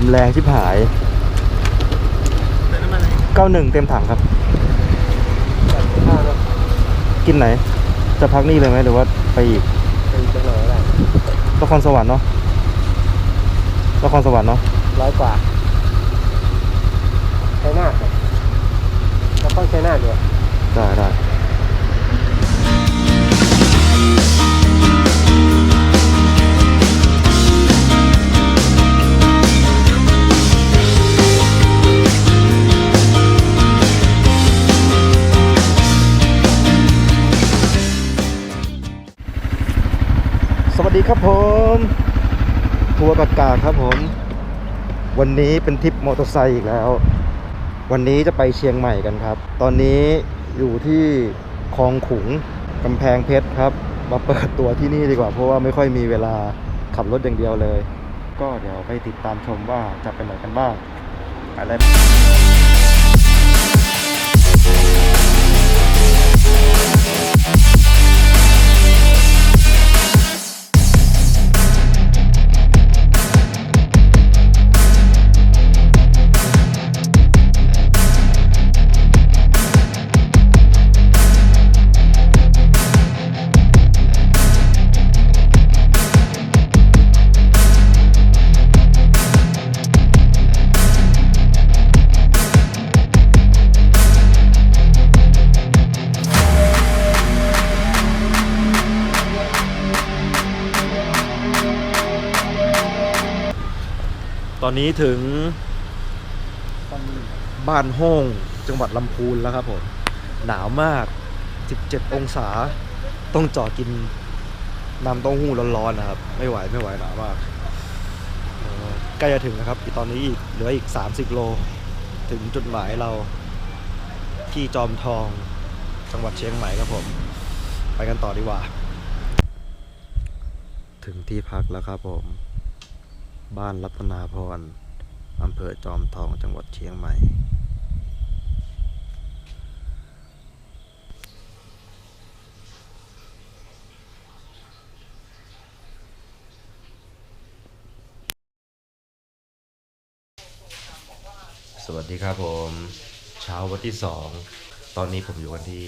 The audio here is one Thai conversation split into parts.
ลมแรงชิบหายเติมน้ำมันเลย91เต็มถังครับข้าวแล้วกินไหน จะพักนี่เลยไหมหรือว่าไปอีกไปจังหวัดอะไรนครสวรรค์เนาะนครสวรรค์เนาะร้อยกว่า วัสดีครับผมทัวร์กากาครับผม วันนี้เป็นทริปมอเตอร์ไซค์อีกแล้ว วันนี้จะไปเชียงใหม่กันครับ ตอนนี้อยู่ที่คลองขุงกำแพงเพชรครับ มาเปิดตัวที่นี่ดีกว่า เพราะว่าไม่ค่อยมีเวลาขับรถอย่างเดียวเลย ก็เดี๋ยวไปติดตามชมว่าจะไปไหนกันบ้างไปเลย ตอนนี้ถึงบ้านห้องจังหวัดลำพูนแล้วครับผมหนาวมาก 17 องศา ต้องจอดกินน้ำเต้าหู้ร้อนๆนะครับ ไม่ไหวไม่ไหวหนาวมากใกล้จะถึงนะครับอีกตอนนี้อีกเหลืออีก 30 โล ถึงจุดหมายเรา ที่จอมทองจังหวัดเชียงใหม่ครับผม ไปกันต่อดีกว่า ถึงที่พักแล้วครับผม บ้านรัตนาพร อำเภอจอมทองจังหวัดเชียงใหม่ สวัสดีครับผม เช้าวันที่สองตอนนี้ผมอยู่กันที่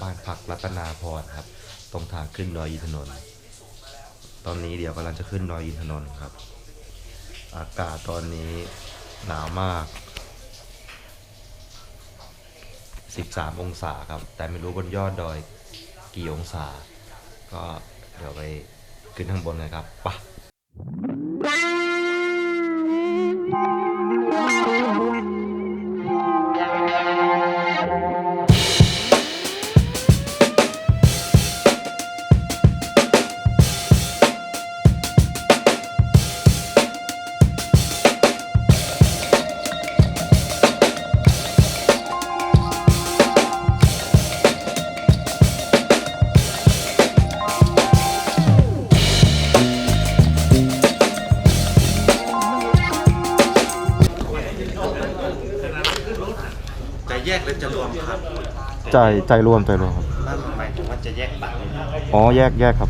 บ้านพักรัตนาพรครับ ตรงทางขึ้นดอยอินทนนท์ ตอนนี้เดี๋ยวกำลังจะขึ้นดอยอินทนนท์ครับ อากาศตอนนี้หนาวมาก 13 องศาครับ แต่ไม่รู้บนยอดดอยกี่องศา ก็เดี๋ยวไปขึ้นข้างบนเลยครับไปะ รือจะรวมครับใจใจรวมใจรวมครับ นั่นหมายถึงว่าจะแยกบัตรเลยนะอ๋อแยกแยกครับ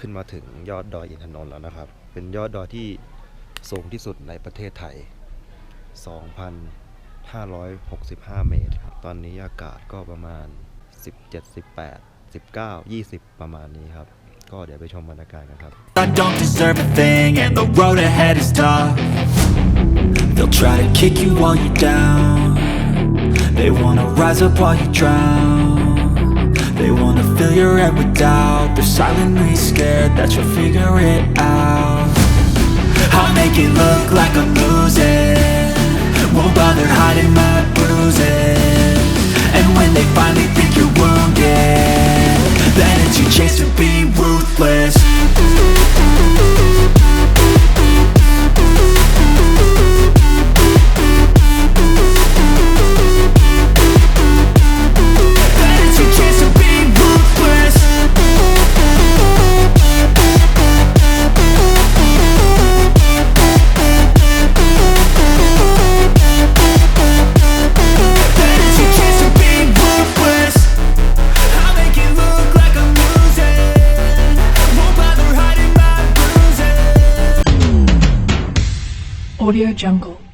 ขึ้นมาถึงยอดดอยอินทนนท์แล้วนะครับ เป็นยอดดอยที่สูงที่สุดในประเทศไทย 2,565 เมตรครับ ตอนนี้อากาศก็ประมาณ 17 18 19 20 ประมาณนี้ครับ ก็เดี๋ยวไปชมบรรยากาศกันครับ I don't deserve a thing, and the road ahead is tough. They'll try to kick you while you're down. They wanna rise up while you drown. They wanna fill your head with doubt. They're silently scared that you'll figure it out. I'll make it look like I'm losing. Won't bother hiding my bruises. Audio Jungle.